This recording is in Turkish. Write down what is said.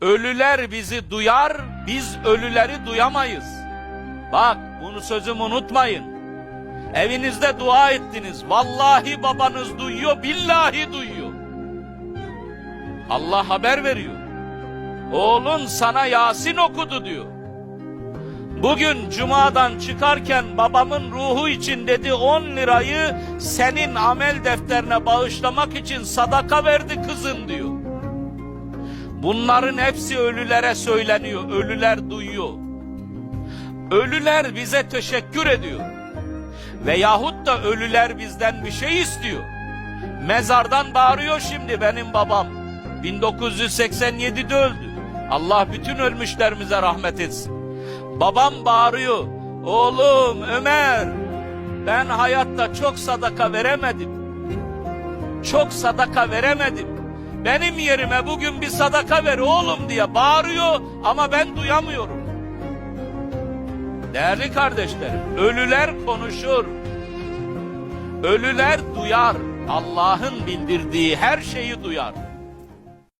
Ölüler bizi duyar, biz ölüleri duyamayız. Bak bunu sözümü unutmayın. Evinizde dua ettiniz. Vallahi babanız duyuyor, billahi duyuyor. Allah haber veriyor. Oğlun sana Yasin okudu diyor. Bugün cumadan çıkarken babamın ruhu için dedi 10 lirayı senin amel defterine bağışlamak için sadaka verdi kızın diyor. Bunların hepsi ölülere söyleniyor. Ölüler duyuyor. Ölüler bize teşekkür ediyor. Veyahut da ölüler bizden bir şey istiyor. Mezardan bağırıyor şimdi benim babam. 1987'de öldü. Allah bütün ölmüşlerimize rahmet etsin. Babam bağırıyor. Oğlum Ömer ben hayatta çok sadaka veremedim. Çok sadaka veremedim. Benim yerime bugün bir sadaka ver oğlum diye bağırıyor ama ben duyamıyorum. Değerli kardeşlerim, ölüler konuşur. Ölüler duyar. Allah'ın bildirdiği her şeyi duyar.